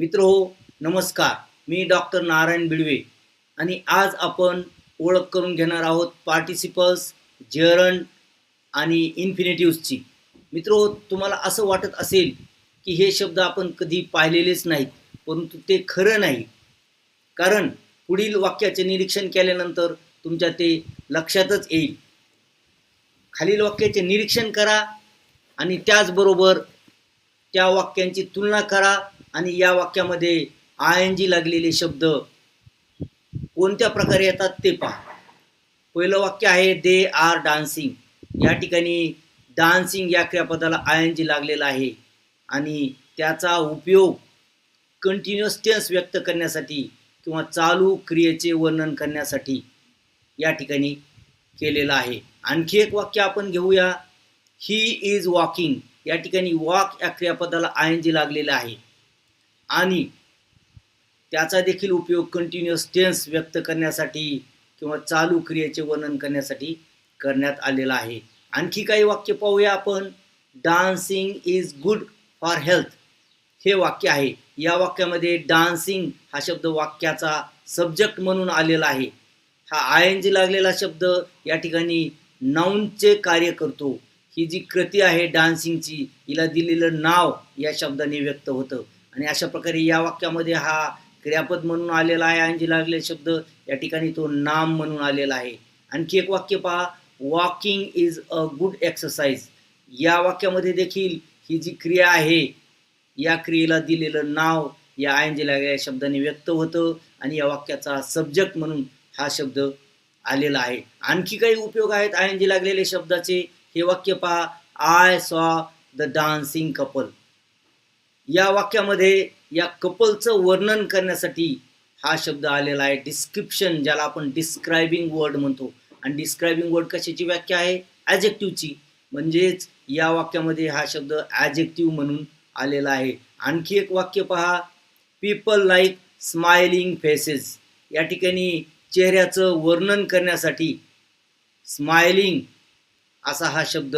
मित्र हो नमस्कार. मी डॉक्टर नारायण बिडवे. आणि आज आपण ओळख करून घेणार आहोत पार्टिसिपल्स जेरंड आणि इन्फिनेटिव्सची मित्र हो तुम्हाला असं वाटत असेल की हे शब्द आपण कधी पाहिलेलेच नाहीत परंतु ते खरं नाही. कारण पुढील वाक्याचे निरीक्षण केल्यानंतर तुमच्या ते लक्षातच येईल. खालील वाक्याचे निरीक्षण करा आणि त्याचबरोबर त्या वाक्यांची तुलना करा आणि या वाक्यामध्ये आय एन जी लागलेले शब्द कोणत्या प्रकारे येतात ते पहा. पहिलं वाक्य आहे दे आर डान्सिंग या ठिकाणी डान्सिंग या क्रियापदाला आय एन जी लागलेला आहे. आणि त्याचा उपयोग कंटिन्युअस टेन्स व्यक्त करण्यासाठी किंवा चालू क्रियेचे वर्णन करण्यासाठी या ठिकाणी केलेलं आहे. आणखी एक वाक्य आपण घेऊया. ही इज वॉकिंग या ठिकाणी वॉक या क्रियापदाला आय एन जी लागलेला आहे. आणि त्याचा देखील उपयोग कंटिन्युअस टेन्स व्यक्त करण्यासाठी किंवा चालू क्रियेचे वर्णन करण्यासाठी करण्यात आलेला आहे. आणखी काही वाक्य पाहूया आपण. Dancing is good for health हे वाक्य आहे. या वाक्यामध्ये डान्सिंग हा शब्द वाक्याचा सब्जेक्ट म्हणून आलेला आहे. हा आय एन जी लागलेला शब्द या ठिकाणी नाऊनचे कार्य करतो. ही जी कृती आहे डान्सिंगची हिला दिलेलं नाव या शब्दाने व्यक्त होतं. आणि अशा प्रकारे या वाक्यामध्ये हा क्रियापद म्हणून आलेला आहे आणि लागलेला शब्द. या ठिकाणी तो नाम म्हणून आलेला आहे. आणखी एक वाक्य पहा. Walking is a good exercise या वाक्यामध्ये देखील ही जी क्रिया आहे या क्रियेला दिलेलं नाव या आय एन लागलेल्या शब्दाने व्यक्त होतं आणि या वाक्याचा सब्जेक्ट म्हणून हा शब्द आलेला आहे. आणखी काही उपयोग आहेत आय लागलेले शब्दाचे? हे वाक्य पहा. I saw the dancing couple या वाक्यामध्ये या कपलचं वर्णन करण्यासाठी हा शब्द आलेला आहे. डिस्क्रिप्शन ज्याला आपण डिस्क्रायबिंग वर्ड म्हणतो. आणि डिस्क्रायबिंग वर्ड कशाची व्याख्या आहे? ॲजेक्टिव्हची म्हणजेच या वाक्यामध्ये हा शब्द ॲजेक्टिव्ह म्हणून आलेला आहे. आणखी एक वाक्य पहा. पीपल लाईक स्माइलिंग फेसेस या ठिकाणी चेहऱ्याचं वर्णन करण्यासाठी स्माइलिंग असा हा शब्द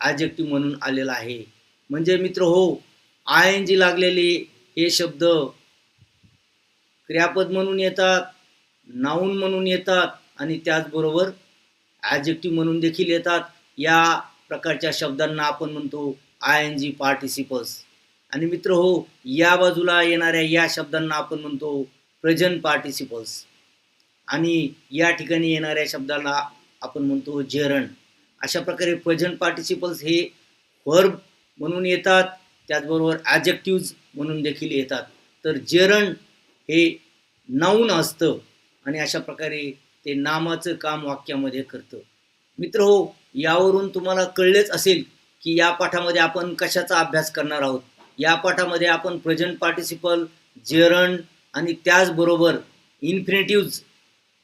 ॲजेक्टिव्ह म्हणून आलेला आहे. म्हणजे मित्र हो आय एन जी लागलेले हे शब्द क्रियापद म्हणून येतात नाऊन म्हणून येतात आणि त्याचबरोबर ॲजेक्टिव्ह म्हणून देखील येतात. या प्रकारच्या शब्दांना आपण म्हणतो आय एन जी पार्टिसिपल्स आणि मित्र हो या बाजूला येणाऱ्या या शब्दांना आपण म्हणतो प्रेझेंट पार्टिसिपल्स आणि या ठिकाणी येणाऱ्या शब्दाला आपण म्हणतो जेरण अशा प्रकारे प्रेझेंट पार्टिसिपल्स हे वर्ब म्हणून येतात. त्याचबरोबर ॲजेक्टिव्ज म्हणून देखील येतात. तर जेरण हे नाऊन असतं आणि अशा प्रकारे ते नामाचं काम वाक्यामध्ये करतं. मित्र हो यावरून तुम्हाला कळलेच असेल की या पाठामध्ये आपण कशाचा अभ्यास करणार आहोत. या पाठामध्ये आपण प्रेझेंट पार्टिसिपल जेरण आणि त्याचबरोबर इन्फिनेटिव्ज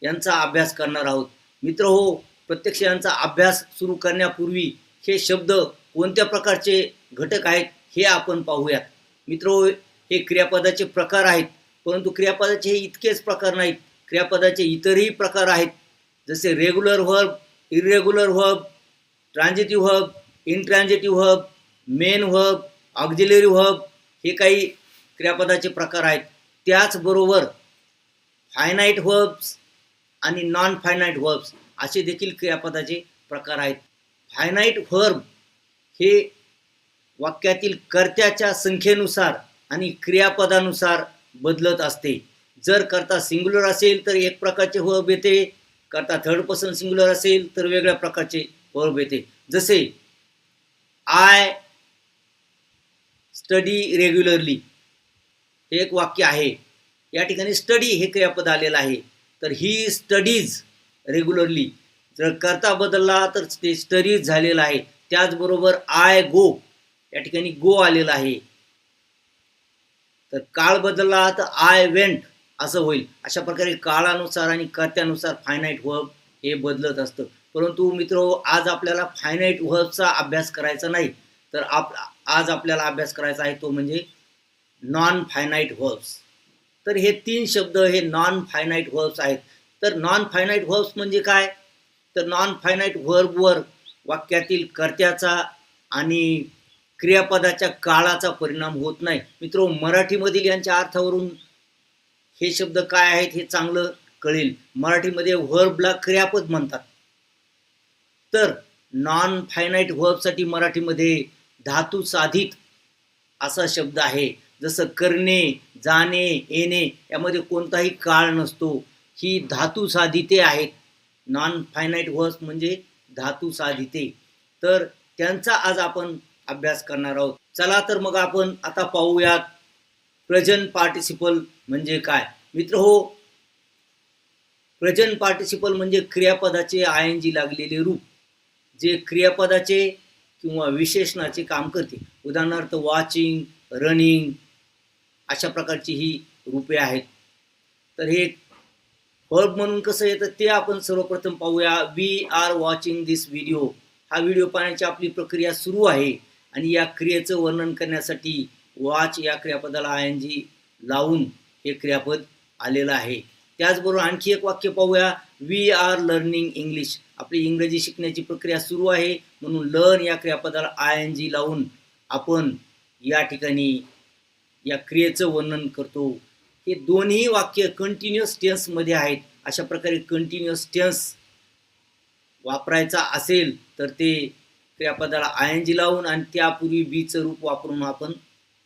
यांचा अभ्यास करणार आहोत. मित्र हो प्रत्यक्ष यांचा अभ्यास सुरू करण्यापूर्वी हे शब्द कोणत्या प्रकारचे घटक आहेत? हे आपण पाहूयात. मित्र हे क्रियापदाचे प्रकार आहेत परंतु क्रियापदाचे हे इतकेच प्रकार नाहीत. क्रियापदाचे इतरही प्रकार आहेत. जसे regular verb irregular verb transitive verb intransitive verb main verb auxiliary verb हे काही क्रियापदाचे प्रकार आहेत. त्याचबरोबर फायनाईट व्हर्ब्स आणि नॉन फायनाईट व्हर्ब्स असे देखील क्रियापदाचे प्रकार आहेत. फायनाईट व्हर्ब हे वाक्यातील कर्त्याच्या संख्येनुसार आणि क्रियापदानुसार बदलत असते. जर करता सिंग्युलर असेल तर एक प्रकारचे वर्ब येते करता थर्ड पर्सन सिंग्युलर असेल तर वेगळ्या प्रकारचे वर्ब येते जसे आय स्टडी रेग्युलरली हे एक वाक्य आहे. या ठिकाणी स्टडी हे क्रियापद आलेलं आहे. तर ही स्टडीज रेग्युलरली जर करता बदलला तर ते स्टडीज झालेलं आहे. त्याचबरोबर आय गो या ठिकाणी गो आलेला आहे. तर काळ बदलला तर आय वेंट असं होईल. अशा प्रकारे काळानुसार आणि कर्त्यानुसार फायनाईट वर्ब हे बदलत असतं. परंतु मित्र आज आपल्याला फायनाईट वर्बचा अभ्यास करायचा नाही. तर आप आज आपल्याला अभ्यास करायचा आहे तो म्हणजे नॉन फायनाईट वर्ब्स तर हे तीन शब्द हे नॉन फायनाईट व्हर्ब्स आहेत. तर नॉन फायनाईट व्हर्ब्स म्हणजे काय? तर नॉन फायनाईट व्हर्बवर वाक्यातील कर्त्याचा आणि क्रियापदाच्या काळाचा परिणाम होत नाही. मित्र मराठीमधील यांच्या अर्थावरून हे शब्द काय आहेत हे चांगलं कळेल. मराठीमध्ये व्हर्बला क्रियापद म्हणतात. तर नॉन फायनाईट व्हर्बसाठी मराठीमध्ये धातू साधित असा शब्द आहे. जसं करणे जाणे येणे यामध्ये कोणताही काळ नसतो. ही धातू साधिते आहेत नॉन फायनाईट वर्स म्हणजे धातू साधिते. तर त्यांचा आज आपण अभ्यास करणार आहोत. चला तर मग आपण आता पाहूयात प्रजन पार्टिसिपल म्हणजे काय? मित्र हो प्रजन पार्टिसिपल म्हणजे क्रियापदाचे आय एन जी लागलेले रूप जे क्रियापदाचे किंवा विशेषणाचे काम करते. उदाहरणार्थ वॉचिंग रनिंग अशा प्रकारची ही रूपे आहेत. तर हे वर्ब म्हणून कसं येतं ते आपण सर्वप्रथम पाहूया. We are watching this video हा व्हिडिओ पाहण्याची आपली प्रक्रिया सुरू आहे. आणि या क्रियेचं वर्णन करण्यासाठी वॉच या क्रियापदाला आय एन जी लावून हे क्रियापद आलेलं आहे. त्याचबरोबर आणखी एक वाक्य पाहूया. वी आर लर्निंग इंग्लिश आपली इंग्रजी शिकण्याची प्रक्रिया सुरू आहे. म्हणून लर्न या क्रियापदाला आय एन जी लावून आपण या ठिकाणी या क्रियेचं वर्णन करतो. हे दोन्ही वाक्य कंटिन्युअस टेन्समध्ये आहेत. अशा प्रकारे कंटिन्युअस टेन्स वापरायचा असेल तर ते क्रियापदाला आय एन जी लावून आणि त्यापूर्वी बीचं रूप वापरून आपण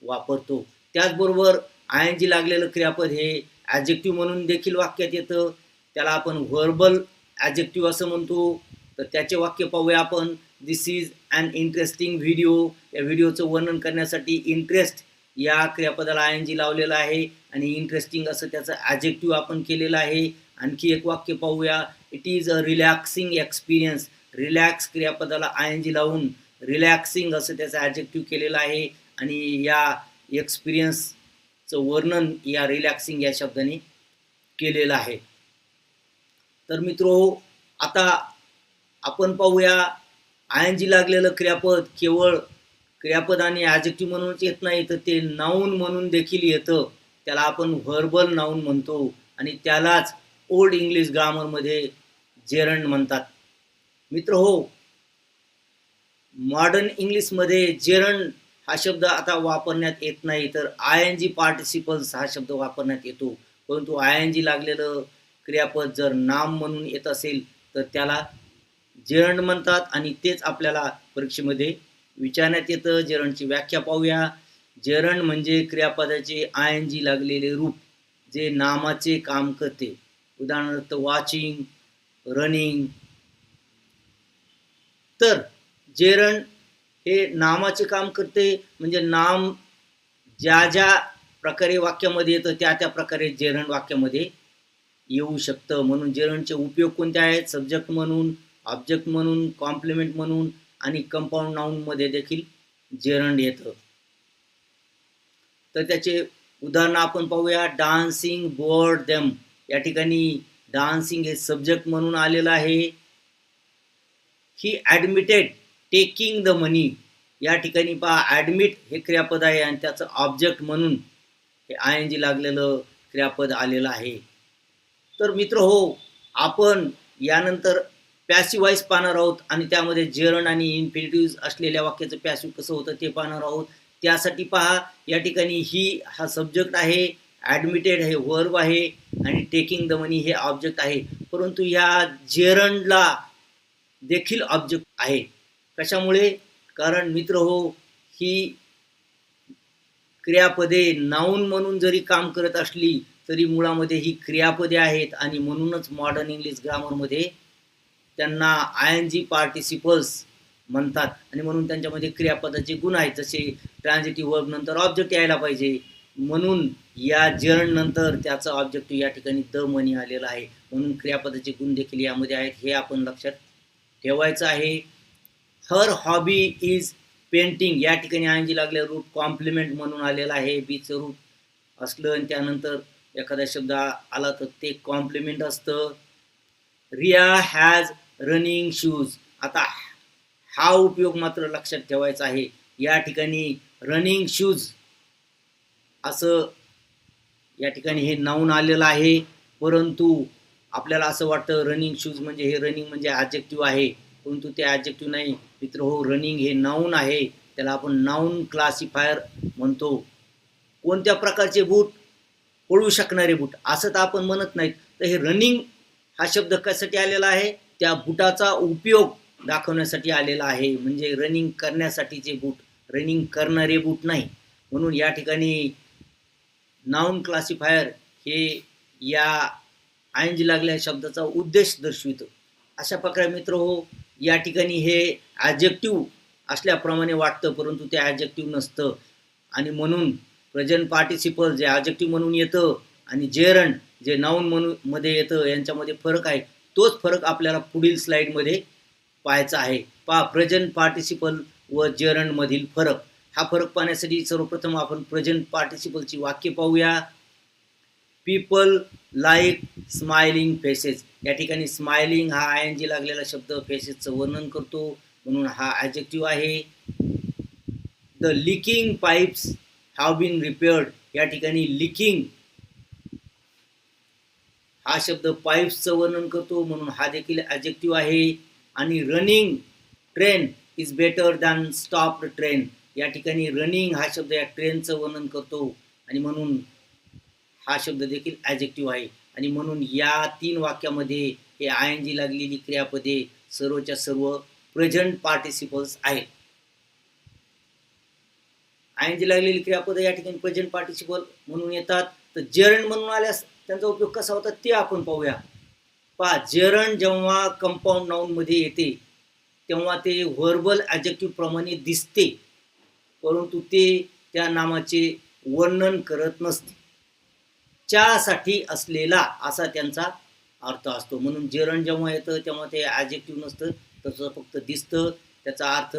वापरतो. त्याचबरोबर आय एन जी लागलेलं क्रियापद हे ॲजेक्टिव्ह म्हणून देखील वाक्यात येतं. त्याला आपण व्हर्बल ॲजेक्टिव्ह असं म्हणतो. तर त्याचे वाक्य पाहूया आपण. This is an interesting video या व्हिडिओचं वर्णन करण्यासाठी इंटरेस्ट या क्रियापदाला आय एन जी लावलेलं आहे आणि इंटरेस्टिंग असं त्याचं ॲजेक्टिव्ह आपण केलेलं आहे. आणखी एक वाक्य पाहूया. It is a relaxing experience relax क्रियापदाला I N G लावून रिलॅक्सिंग असं त्याचं ॲजेक्टिव्ह केलेलं आहे. आणि या एक्सपिरियन्सचं वर्णन या रिलॅक्सिंग या शब्दाने केलेलं आहे. तर मित्रो आता आपण पाहूया आय एन जी लागलेलं क्रियापद केवळ क्रियापद आणि ॲजेक्टिव्ह म्हणूनच येत नाही तर ते नाऊन म्हणून देखील येतं. त्याला आपण व्हर्बल नाऊन म्हणतो. आणि त्यालाच ओल्ड इंग्लिश ग्रामरमध्ये जेरंड म्हणतात. मित्र हो मॉडर्न इंग्लिशमध्ये जेरंड हा शब्द आता वापरण्यात येत नाही तर आय एन जी पार्टिसिपल्स हा शब्द वापरण्यात येतो. परंतु आय एन जी लागलेलं क्रियापद जर नाम म्हणून येत असेल तर त्याला जेरंड म्हणतात आणि तेच आपल्याला परीक्षेमध्ये विचारण्यात येतं. जेरंडची व्याख्या पाहूया. जेरंड म्हणजे क्रियापदाचे आय एन जी लागलेले रूप जे नामाचे काम करते. उदाहरणार्थ वॉचिंग रनिंग तर जेरण हे नामाचे काम करते म्हणजे नाम ज्या ज्या प्रकारे वाक्यामध्ये येतं त्या त्या प्रकारे जेरण वाक्यामध्ये येऊ शकतं. म्हणून जेरणचे उपयोग कोणते आहेत? सब्जेक्ट म्हणून ऑब्जेक्ट म्हणून कॉम्प्लिमेंट म्हणून आणि कंपाऊंड नाऊनमध्ये देखील जेरण येतं. तर त्याचे उदाहरणं आपण पाहूया. डान्सिंग बोर्ड देम या ठिकाणी डान्सिंग हे सब्जेक्ट म्हणून आलेलं आहे. He admitted taking the money या ठिकाणी पहा ॲडमिट हे क्रियापद आहे आणि त्याचं ऑब्जेक्ट म्हणून हे आय एन जी लागलेलं क्रियापद आलेलं आहे. तर मित्र हो आपण यानंतर पॅसिव्ह वाईज पाहणार आहोत आणि त्यामध्ये जेरण आणि इन्फिनिटिव्ह असलेल्या वाक्याचं पॅसिव्ह कसं होतं ते पाहणार आहोत. त्यासाठी पहा या ठिकाणी ही हा सब्जेक्ट आहे ॲडमिटेड हे वर्ब आहे आणि टेकिंग द मनी हे ऑब्जेक्ट आहे. परंतु या जेरणला देखील ऑब्जेक्ट आहे. कशामुळे? कारण मित्र हो ही क्रियापदे नाऊन म्हणून जरी काम करत असली तरी मुळामध्ये ही क्रियापदे आहेत आणि म्हणूनच मॉडर्न इंग्लिश ग्रामरमध्ये त्यांना आय एन जी पार्टिसिपल्स म्हणतात. आणि म्हणून त्यांच्यामध्ये क्रियापदाचे गुण आहेत. जसे ट्रान्झिटिव्ह वर्ब नंतर ऑब्जेक्ट यायला पाहिजे. म्हणून या जर्न नंतर त्याचा ऑब्जेक्टिव्ह या ठिकाणी द मनी आलेला आहे. म्हणून क्रियापदाचे गुण देखील यामध्ये आहेत. हे आपण लक्षात ठेवायचं आहे. हर हॉबी इज पेंटिंग या ठिकाणी आय लागले रूट कॉम्प्लिमेंट म्हणून आलेलं आहे. बीचं रूट असलं आणि त्यानंतर एखादा शब्द आला तर ते कॉम्प्लिमेंट असतं. रिया हॅज रनिंग शूज आता हा उपयोग मात्र लक्षात ठेवायचा आहे. या ठिकाणी रनिंग शूज असं या ठिकाणी हे नाऊन आलेलं आहे. परंतु आपल्याला असं वाटतं रनिंग शूज म्हणजे हे रनिंग म्हणजे ॲजेक्टिव्ह आहे. परंतु ते ॲजेक्टिव्ह नाही. मित्र हो रनिंग हे नाऊन आहे. त्याला आपण नाऊन क्लासिफायर म्हणतो. कोणत्या प्रकारचे बूट पळू शकणारे बूट असं तर आपण म्हणत नाहीत. तर हे रनिंग हा शब्द कशासाठी आलेला आहे? त्या बुटाचा उपयोग दाखवण्यासाठी आलेला आहे. म्हणजे रनिंग करण्यासाठीचे बूट रनिंग करणारे बूट नाही. म्हणून या ठिकाणी नाऊन क्लासिफायर हे या आय एन या लागल्या शब्दाचा उद्देश दर्शवितो. अशा प्रकारे मित्र हो या ठिकाणी हे ॲजेक्टिव्ह असल्याप्रमाणे वाटतं परंतु ते ॲजेक्टिव्ह नसतं. आणि म्हणून प्रेझेंट पार्टिसिपल जे ॲजेक्टिव्ह म्हणून येतं आणि जेरण जे नाऊन म्हणून मध्ये येतं यांच्यामध्ये फरक आहे. तोच फरक आपल्याला पुढील स्लाईडमध्ये पाहायचा आहे. पा प्रेझेंट पार्टिसिपल व जेरणमधील फरक. हा फरक पाहण्यासाठी सर्वप्रथम आपण प्रेझेंट पार्टिसिपलची वाक्य पाहूया. पीपल लाईक स्माइलिंग फेसेस या ठिकाणी स्माइलिंग हा आय एन जी लागलेला शब्द फेसेसचं वर्णन करतो. म्हणून हा ॲजेक्टिव्ह आहे. The leaking pipes have been repaired या ठिकाणी लिकिंग हा शब्द पाईप्सचं वर्णन करतो. म्हणून हा देखील ॲजेक्टिव्ह आहे. आणि running train is better than stop train या ठिकाणी रनिंग हा शब्द या ट्रेनचं वर्णन करतो. आणि म्हणून हा शब्द देखील ॲजेक्टिव्ह आहे. आणि म्हणून या तीन वाक्यामध्ये हे आय एन जी लागलेली क्रियापदे सर्वच्या सर्व प्रेझेंट पार्टिसिपल्स आहेत. आय एन जी लागलेली क्रियापदे या ठिकाणी प्रेझेंट पार्टिसिपल म्हणून येतात. तर जेरण म्हणून आल्यास त्यांचा उपयोग कसा होता ते आपण पाहूया. पहा जेरण जेव्हा कंपाऊंड नाऊनमध्ये येते तेव्हा ते व्हर्बल ॲजेक्टिव्ह प्रमाणे दिसते. परंतु ते त्या नामाचे वर्णन करत नसते. च्यासाठी असलेला असा त्यांचा अर्थ असतो. म्हणून जेरण जेव्हा येतं तेव्हा ते ॲजेक्टिव्ह नसतं. तसं फक्त दिसतं. त्याचा अर्थ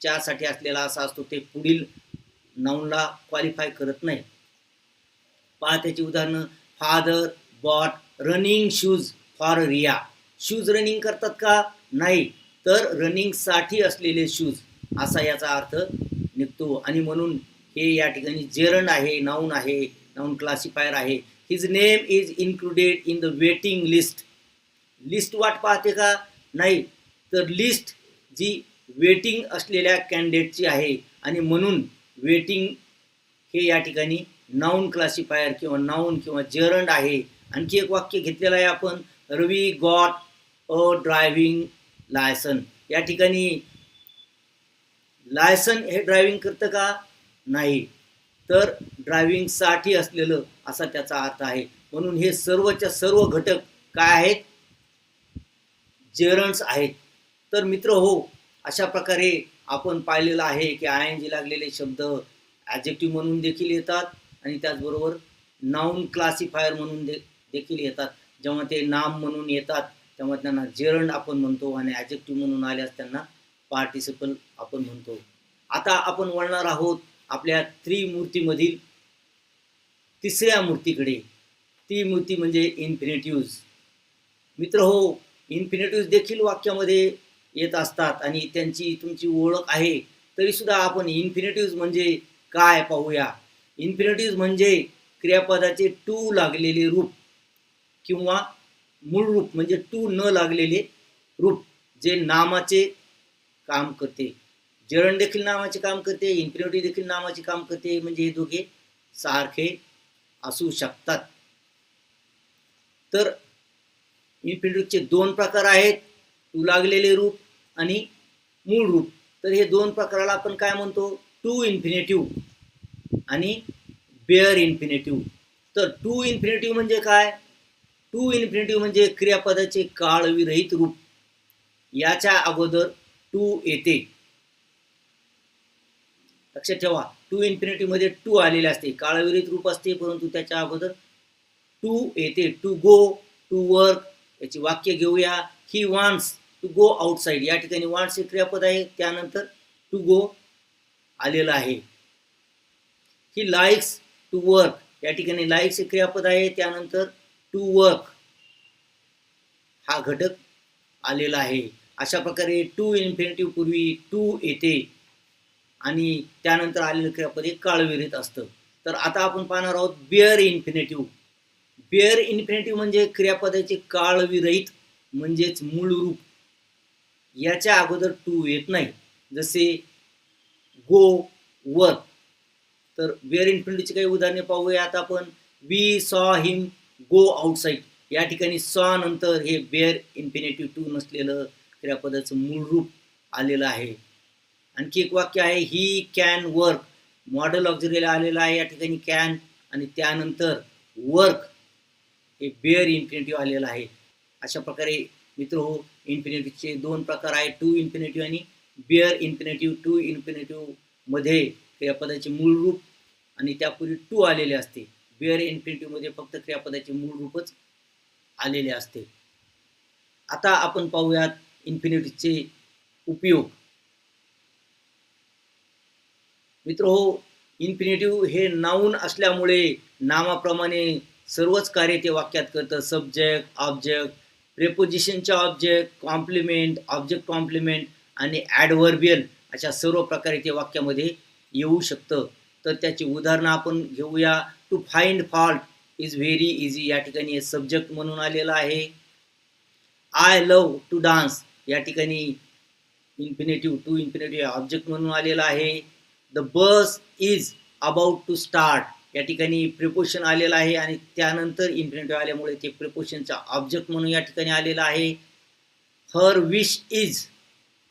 च्यासाठी असलेला असा असतो ते पुढील नाऊनला क्वालिफाय करत नाही. पहा त्याची उदाहरणं. Father bought running shoes for Riya shoes running करतात का? नाही. तर रनिंगसाठी असलेले शूज असा याचा अर्थ निघतो. आणि म्हणून हे या ठिकाणी जेरण आहे नाऊन आहे नाउन क्लासिफायर आहे. His name is included in the waiting list list वाट पाहते का? नाही. तर लिस्ट जी वेटिंग असलेल्या कॅन्डिडेटची आहे. आणि म्हणून वेटिंग हे या ठिकाणी नाऊन क्लासिफायर किंवा नाऊन किंवा जेरंड आहे. आणखी एक वाक्य घेतलेलं आहे आपण. Ravi got a driving licence या ठिकाणी लायसन हे ड्रायव्हिंग करतं का? नाही. तर ड्रायव्हिंगसाठी असलेलं असा त्याचा अर्थ आहे. म्हणून हे सर्वच्या सर्व घटक काय आहेत? जेरन्स आहेत. तर मित्र हो अशा प्रकारे आपण पाहिलेलं आहे की आय एन जी लागलेले शब्द ॲजेक्टिव्ह म्हणून देखील येतात आणि त्याचबरोबर नाऊन क्लासिफायर म्हणून दे देखील येतात. जेव्हा ते नाम म्हणून येतात तेव्हा त्यांना जेरंड आपण म्हणतो आणि ॲजेक्टिव्ह म्हणून आल्यास त्यांना पार्टिसिपल आपण म्हणतो. आता आपण वळणार आहोत आपल्या त्रिमूर्तीमधील तिसऱ्या मूर्तीकडे. ती मूर्ती म्हणजे इन्फिनिटिव्ज मित्र हो इन्फिनिटिव्ज देखील वाक्यामध्ये येत असतात आणि त्यांची तुमची ओळख आहे तरीसुद्धा आपण इन्फिनिटिव्ज म्हणजे काय पाहूया? इन्फिनिटिव्ज म्हणजे क्रियापदाचे टू लागलेले रूप किंवा मूळ रूप म्हणजे टू न लागलेले रूप जे नामाचे काम करते. जरण देखील नावाचे काम करते इन्फिनिटी देखील नावाचे काम करते म्हणजे हे दोघे सारखे असू शकतात. तर इन्फिनिटीचे दोन प्रकार आहेत टू लागलेले रूप आणि मूळ रूप. तर हे दोन प्रकाराला आपण काय म्हणतो? टू इन्फिनेटिव्ह आणि बेअर इन्फिनेटिव्ह तर टू इन्फिनेटिव्ह म्हणजे काय? टू इन्फिनेटिव्ह म्हणजे क्रियापदाचे काळविरहित रूप. याच्या अगोदर टू येते. लक्षात ठेवा. टू इन्फिनिटीमध्ये टू आलेले असते. काळविरित रूप असते परंतु त्याच्या अगोदर टू येते. टू गो टू वर्क याची वाक्य घेऊया. He wants to go outside या ठिकाणी वान्स हे क्रियापद आहे. त्यानंतर टू गो आलेलं आहे. ही लाईक्स टू वर्क या ठिकाणी लाईक्स हे क्रियापद आहे. त्यानंतर टू वर्क हा घटक आलेला आहे. अशा प्रकारे टू इन्फिनिटिव्ह पूर्वी टू येते. आणि त्यानंतर आलेलं क्रियापद हे काळविरहित असतं. तर आता आपण पाहणार आहोत बिअर इन्फिनेटिव्ह. बिअर इन्फिनेटिव्ह म्हणजे क्रियापदाचे काळविरहित म्हणजेच मूळ रूप. याच्या अगोदर टू येत नाही. जसे गो वर. तर बिअर इन्फिनेटिव्हची काही उदाहरणे पाहूया. आता आपण we saw him go outside या ठिकाणी सॉ नंतर हे बेअर इन्फिनेटिव्ह टू नसलेलं क्रियापदाचं मूळ रूप आलेलं आहे. आणखी एक वाक्य आहे ही कॅन वर्क मॉडेल ऑक्झिरीला आलेलं आहे या ठिकाणी कॅन आणि त्यानंतर वर्क हे बेअर इन्फिनिटिव्ह आलेलं आहे. अशा प्रकारे मित्र हो इन्फिनिटिव्हचे दोन प्रकार आहेत टू इन्फिनिटिव्ह आणि बिअर इन्फिनिटिव्ह टू इन्फिनेटिव्हमध्ये क्रियापदाचे मूळ रूप आणि त्यापूर्वी टू आलेले असते. बिअर इन्फिनेटिव्हमध्ये फक्त क्रियापदाचे मूळ रूपच आलेले असते. आता आपण पाहूयात इन्फिनेटिव्हचे उपयोग. मित्र हो इन्फिनेटिव्ह हे नाऊन असल्यामुळे नामाप्रमाणे सर्वच कार्य ते वाक्यात करतं. सब्जेक्ट ऑब्जेक्ट प्रेपोजिशनच्या ऑब्जेक्ट कॉम्प्लिमेंट ऑब्जेक्ट कॉम्प्लिमेंट आणि ॲडव्हर्बियल अशा सर्व प्रकारे ते वाक्यामध्ये येऊ शकतं. तर त्याची उदाहरणं आपण घेऊया. To find fault is very easy या ठिकाणी सब्जेक्ट म्हणून आलेलं आहे. आय लव टू डान्स या ठिकाणी इन्फिनेटिव्ह टू इन्फिनेटिव्ह ऑब्जेक्ट म्हणून आलेला आहे. The bus is about to start या ठिकाणी प्रिपोशन आलेलं आहे आणि त्यानंतर इन्फिनेटिव्ह आल्यामुळे ते प्रिपोशनचा ऑब्जेक्ट म्हणून या ठिकाणी आलेलं आहे. Her wish is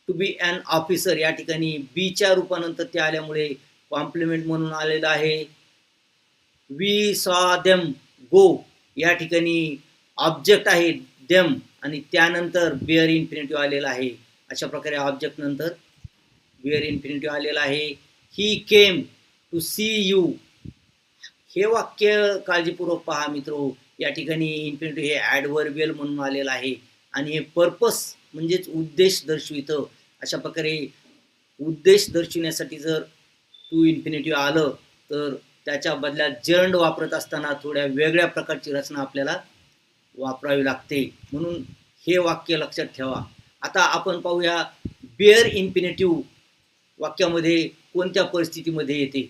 to be an officer या ठिकाणी बीच्या रूपानंतर ते आल्यामुळे कॉम्प्लिमेंट म्हणून आलेलं आहे. वी सॉ देम गो या ठिकाणी ऑब्जेक्ट आहे देम आणि त्यानंतर बिअर इन्फिनिटिव्ह आलेला आहे. अशा प्रकारे ऑब्जेक्ट नंतर बिअर इन्फिनिटिव्ह आलेला आहे. He came to see you हे वाक्य काळजीपूर्वक पहा मित्र. या ठिकाणी इन्फिनिटिव्ह हे ॲडवर्बियल म्हणून आलेलं आहे. आणि हे पर्पस म्हणजेच उद्देश दर्शवितं. अशा प्रकारे उद्देश दर्शविण्यासाठी जर टू इन्फिनिटिव्ह आलं तर त्याच्या बदल्यात जरंड वापरत असताना थोड्या वेगळ्या प्रकारची रचना आपल्याला वापरावी लागते. म्हणून हे वाक्य लक्षात ठेवा. आता आपण पाहूया बेअर इन्फिनिटिव्ह वाक्यामध्ये कोणत्या परिस्थितीमध्ये येते?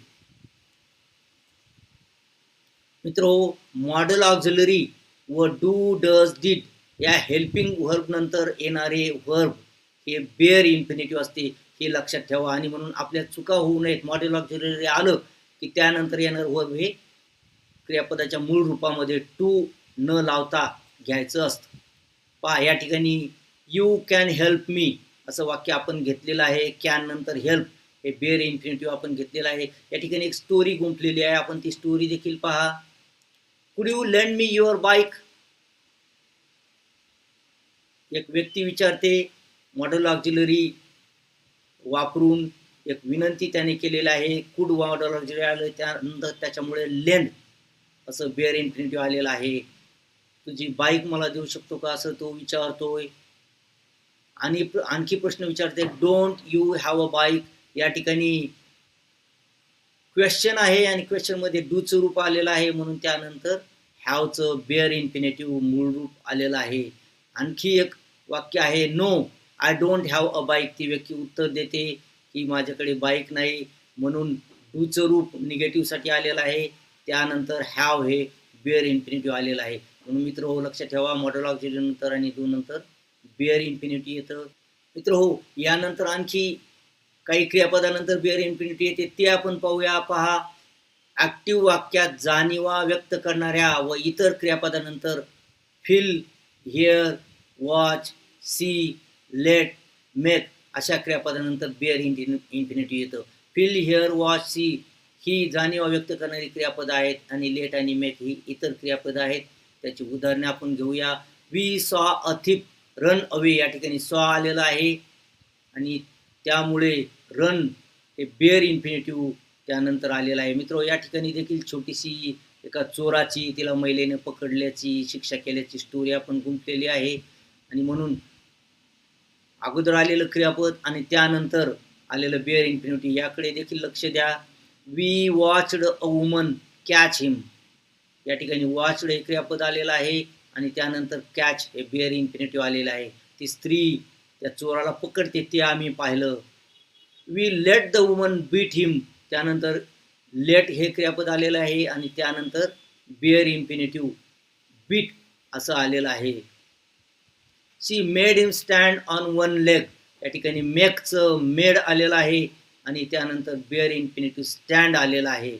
मित्र मॉडेल ऑक्झलरी व डू डज डिट या हेल्पिंग व्हर्ब नंतर येणारे व्हर्ब हे बेअर इन्फिनेटिव्ह असते हे लक्षात ठेवा. आणि म्हणून आपल्या चुका होऊ नयेत. मॉडेल ऑक्झलरी आलं की त्यानंतर येणार वर्ब हे क्रियापदाच्या मूळ रूपामध्ये टू न लावता घ्यायचं असतं. पहा या ठिकाणी यू कॅन हेल्प मी असं वाक्य आपण घेतलेलं आहे. कॅन नंतर हेल्प हे बेअर इन्फिनिटिव्ह आपण घेतलेलं आहे. या ठिकाणी एक स्टोरी गुंफलेली आहे. आपण ती स्टोरी देखील पहा. Could you lend me your bike एक व्यक्ती विचारते मॉडल ऑक्झिलरी वापरून एक विनंती त्याने केलेली आहे. कुड मॉडल ऑक्झिलरी आलं त्यानंतर त्याच्यामुळे लेंड असं बेअर इन्फिनिटिव्ह आलेलं आहे. तुझी बाईक मला देऊ शकतो का? असं तो विचारतोय. आणि आणखी प्रश्न विचारते don't you have a bike या ठिकाणी क्वेश्चन आहे आणि क्वेश्चनमध्ये डूचं रूप आलेलं आहे म्हणून त्यानंतर हॅवचं बेअर इन्फिनेटिव्ह मूळ रूप आलेलं आहे. आणखी एक वाक्य आहे no I don't have a bike ती व्यक्ती उत्तर देते की माझ्याकडे बाईक नाही म्हणून डूचं रूप निगेटिव्हसाठी आलेलं आहे. त्यानंतर हॅव हे बेअर इन्फिनिटिव्ह आलेलं आहे. म्हणून मित्र हो लक्षात ठेवा मॉडेल ऑफ नंतर आणि दोन नंतर बेअर इन्फिनिटी येतं. मित्र हो यानंतर आणखी काही क्रियापदानंतर बिअर इन्फिनिटी येते ते आपण पाहूया. पहा. ॲक्टिव्ह वाक्यात जाणीवा व्यक्त करणाऱ्या व इतर क्रियापदानंतर feel hear watch see let make अशा क्रियापदानंतर बिअर बेअर इन्फिनिटी येतं. फील हिअर वॉच सी ही जाणीवा व्यक्त करणारी क्रियापदं आहेत आणि लेट आणि मेक ही इतर क्रियापदं आहेत. त्याची उदाहरणे आपण घेऊया. We saw a thief run away या ठिकाणी सॉ आलेलं आहे. आणि त्यामुळे रन हे बेअर इन्फिनिटिव्ह त्यानंतर आलेलं आहे. मित्र या ठिकाणी देखील छोटीशी एका चोराची तिला महिलेने पकडल्याची शिक्षा केल्याची स्टोरी आपण गुंतलेली आहे. आणि म्हणून अगोदर आलेलं क्रियापद आणि त्यानंतर आलेलं बेअर इन्फिनिटी याकडे देखील लक्ष द्या. We watched a woman catch him या ठिकाणी वॉचड हे क्रियापद आलेलं आहे आणि त्यानंतर कॅच हे बेअर इन्फिनिटिव्ह आलेलं आहे. ती स्त्री त्या चोराला पकडते ते आम्ही पाहिलं. We let the woman beat him त्यानंतर लेट हे क्रियापद आलेलं आहे आणि त्यानंतर बिअर इन्फिनिटिव्ह बीट असं आलेलं आहे. She made him stand on one leg या ठिकाणी मेकचं मेड आलेलं आहे आणि त्यानंतर बिअर इन्फिनिटिव्ह स्टँड आलेला आहे.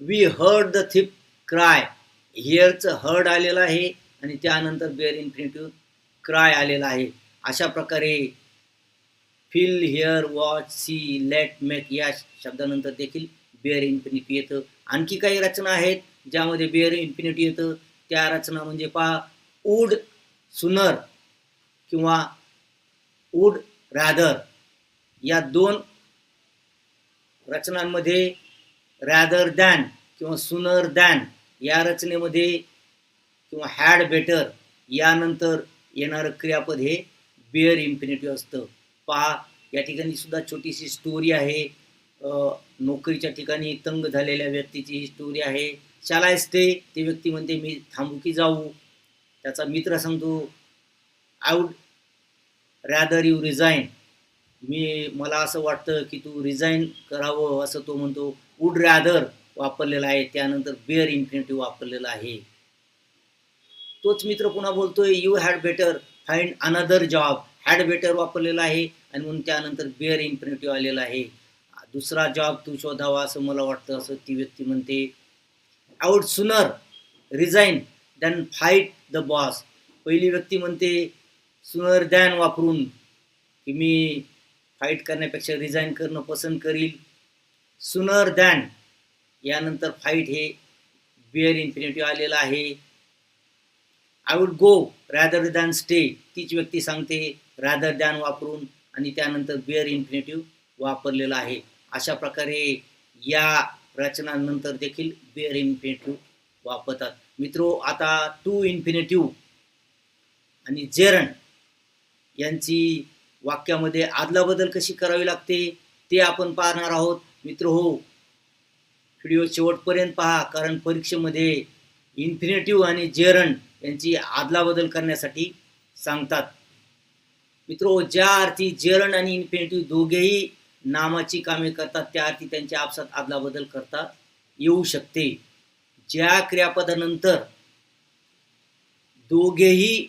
We heard the thief cry हिअरचं heard आलेलं आहे आणि त्यानंतर बिअर इन्फिनिटिव्ह क्राय आलेला आहे. अशा प्रकारे feel hear watch see let make या शब्दानंतर देखील बेअर इन्फिनिटी येतं. आणखी काही रचना आहेत ज्यामध्ये बेअर इन्फिनिटी येतं. त्या रचना म्हणजे पहा उड सुनर किंवा उड रॅदर या दोन रचनांमध्ये रॅदर दॅन किंवा सुनर दॅन या रचनेमध्ये किंवा हॅड बेटर यानंतर येणारं क्रियापद हे बिअर इन्फिनिटिव्ह असतं. पहा या ठिकाणी सुद्धा छोटीशी स्टोरी आहे. नोकरीच्या ठिकाणी तंग झालेल्या व्यक्तीची ही स्टोरी आहे. शाला स्टे ती व्यक्ती म्हणते मी थांबू की जाऊ? त्याचा मित्र सांगतो I would rather you resign मी मला असं वाटतं की तू रिझाईन करावं असं तो म्हणतो. वुड रॅदर वापरलेला आहे. त्यानंतर बेअर इन्फिनिटिव्ह वापरलेला आहे. तोच मित्र पुन्हा बोलतोय you had better find another job had better वापरलेला आहे आणि म्हणून त्यानंतर बेअर इन्फिनिटिव्ह आलेला आहे. दुसरा जॉब तू शोधावा असं मला वाटतं असं ती व्यक्ती म्हणते. I would sooner resign than fight the boss पहिली व्यक्ती म्हणते सुनर दॅन वापरून. की मी फाईट करण्यापेक्षा रिझाईन करणं पसंत करील. सुनर दॅन यानंतर फाईट हे बिअर इन्फिनिटिव्ह आलेलं आहे. I would go rather than stay तीच व्यक्ती सांगते रॅदर दॅन वापरून आणि त्यानंतर बिअर इन्फिनेटिव्ह वापरलेला आहे. अशा प्रकारे या रचनांनंतर देखील बिअर इन्फिनेटिव्ह वापरतात. मित्रो आता टू इन्फिनेटिव्ह आणि जेरन यांची वाक्यामध्ये आदलाबदल कशी करावी लागते ते आपण पाहणार आहोत. मित्र हो व्हिडिओ शेवटपर्यंत पहा कारण परीक्षेमध्ये इन्फिनेटिव्ह आणि जेरन यांची आदलाबदल करण्यासाठी सांगतात. मित्रो ज्या अर्थी जेरन आणि इन्फिनेटिव्ह दोघेही नामाची कामे करतात त्या अर्थी त्यांच्या आपसात आदलाबदल करता येऊ शकते. ज्या क्रियापदानंतर दोघेही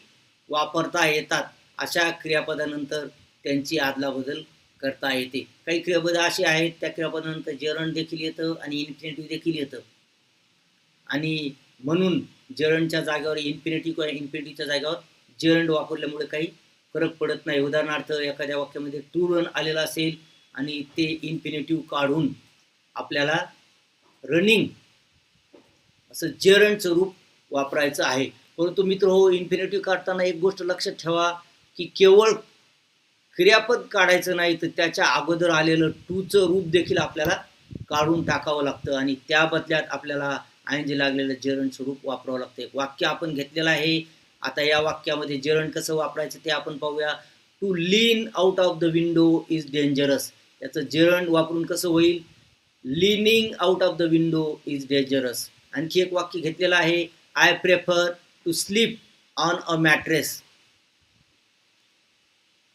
वापरता येतात अशा क्रियापदानंतर त्यांची आदलाबदल करता येते. काही क्रियापद अशी आहेत त्या क्रियापदानंतर जेरण देखील येतं आणि इन्फिनेटिव्ह देखील येतं. आणि म्हणून जरणच्या जागेवर इन्फिनिटी किंवा इन्फिनिटीच्या जागेवर जरण वापरल्यामुळे काही फरक पडत नाही. उदाहरणार्थ एखाद्या वाक्यामध्ये टू रन आलेला असेल आणि ते इन्फिनिटिव्ह काढून आपल्याला रनिंग असं जरणचं रूप वापरायचं आहे. परंतु मित्र हो इन्फिनिटिव्ह काढताना एक गोष्ट लक्षात ठेवा की केवळ क्रियापद काढायचं नाही तर त्याच्या अगोदर आलेलं टूचं रूप देखील आपल्याला काढून टाकावं लागतं आणि त्या बदल्यात आपल्याला ऐंजी लागलेलं जेरण स्वरूप वापरावं लागतं एक वाक्य आपण घेतलेलं आहे. आता या वाक्यामध्ये जेरण कसं वापरायचं ते आपण पाहूया. To lean out of the window is dangerous याचं जेरण वापरून कसं होईल? Leaning out of the window is dangerous आणखी एक वाक्य घेतलेलं आहे. I prefer to sleep on a mattress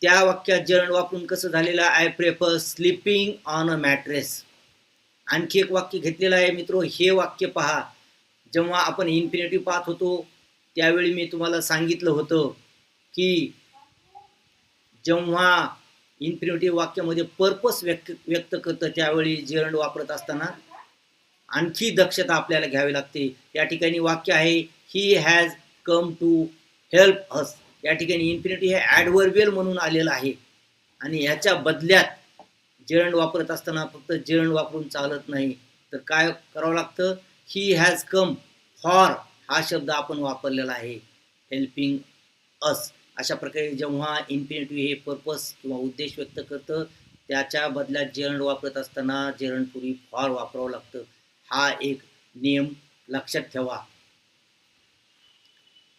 त्या वाक्यात जरण वापरून कसं झालेलं? I prefer sleeping on a mattress आणखी एक वाक्य घेतलेलं आहे मित्रो हे वाक्य पहा. जेव्हा आपण इन्फिनेटिव्ह पाहत होतो त्यावेळी मी तुम्हाला सांगितलं होतं की जेव्हा इन्फिनेटिव्ह वाक्यामध्ये पर्पस व्यक्त व्यक्त करतं त्यावेळी जरण वापरत असताना आणखी दक्षता आपल्याला घ्यावी लागते. या ठिकाणी वाक्य आहे he has come to help us या ठिकाणी इन्फिनिटी हे ॲडवर्बियल म्हणून आलेलं आहे. आणि ह्याच्या बदल्यात जेरण वापरत असताना फक्त जेरण वापरून चालत नाही तर काय करावं लागतं? ही हॅज कम फॉर हा शब्द आपण वापरलेला आहे. हेल्पिंग अस अशा प्रकारे जेव्हा इन्फिनिटिव्ह हे पर्पस किंवा उद्देश व्यक्त करतं त्याच्या बदल्यात जरण वापरत असताना जरणपूर्वी फॉर वापरावं लागतं. हा एक नियम लक्षात ठेवा.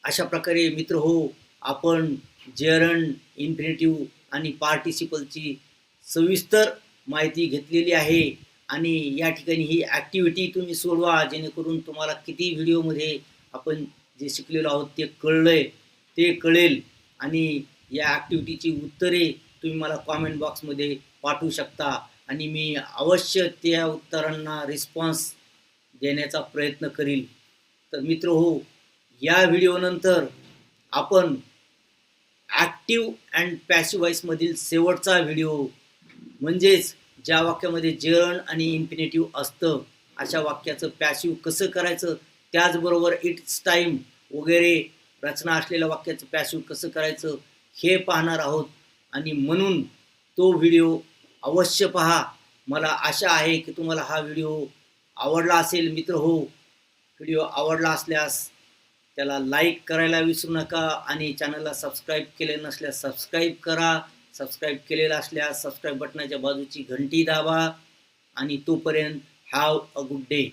अशा प्रकारे मित्र हो आपण जरण इन्फिनिटिव्ह आणि पार्टिसिपलची सविस्तर माहिती घेतलेली आहे. आणि या ठिकाणी ही ॲक्टिव्हिटी तुम्ही सोडवा जेणेकरून तुम्हाला किती व्हिडिओमध्ये आपण जे शिकलेलो आहोत ते कळलंय ते कळेल. आणि या ॲक्टिव्हिटीची उत्तरे तुम्ही मला कॉमेंट बॉक्समध्ये पाठवू शकता. आणि मी अवश्य त्या उत्तरांना रिस्पॉन्स देण्याचा प्रयत्न करील. तर मित्र हो या व्हिडिओनंतर आपण ॲक्टिव्ह अँड पॅसिव्ह व्हॉईसमधील शेवटचा व्हिडिओ म्हणजेच ज्या वाक्यामध्ये जरण आणि इन्फिनेटिव्ह असतं अशा वाक्याचं पॅसिव कसं करायचं? त्याचबरोबर इट्स टाईम वगैरे रचना असलेल्या वाक्याचं पॅसिव कसं करायचं? हे पाहणार आहोत. आणि म्हणून तो व्हिडिओ अवश्य पहा. मला आशा आहे की तुम्हाला हा व्हिडिओ आवडला असेल मित्र हो. व्हिडिओ आवडला असल्यास त्याला लाईक करायला विसरू नका आणि चॅनलला सबस्क्राईब केले नसल्यास सबस्क्राईब करा. सबस्क्राईब केलेला असल्यास सबस्क्राईब बटनाच्या बाजूची घंटी दाबा आणि तोपर्यंत हॅव अ गुड डे